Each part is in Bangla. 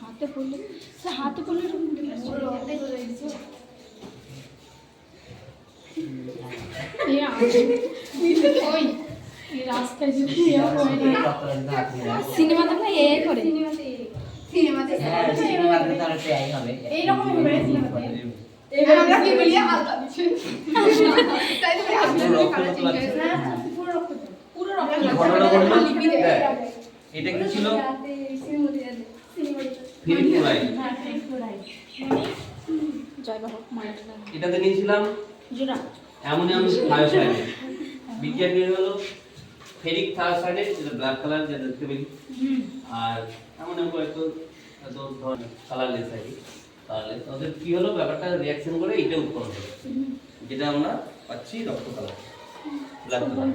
হাতে পড়লে সে হাতে পড়লে এ আছে। ওই এই রাস্তায় যদি না। এ করে। সিনেমাতে হ্যাঁ সিনেমাতে তো আর প্রায় হবে। এইরকম আমরা কি বলি আলতা দিচ্ছি তাই পুরো রক্ত রক্ত পুরো রক্ত এটা কি ছিল? বাবা মায়ের এটাতে নিয়েছিলাম অ্যামোনিয়াম থায়োসাইড বিক্রিয়া নিয়ে হলো ফেরিক থায়োসাইডে যেটা ব্ল্যাক কালার যেটা দেখতে পেলি। আর অ্যামোনিয়াম কয়েকটা এত ধরনের কালারলেস আর কি কালারলেস ওদের কি হলো ব্যাপারটা রিয়াকশন করে এটা উৎপন্ন হলো। যেটা আমরা পাচ্ছি রক্ত কালার ব্ল্যাক কালার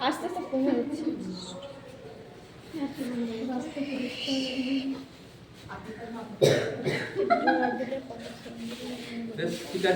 আস্তে আস্তে কমে যাচ্ছে ঠিক আছে।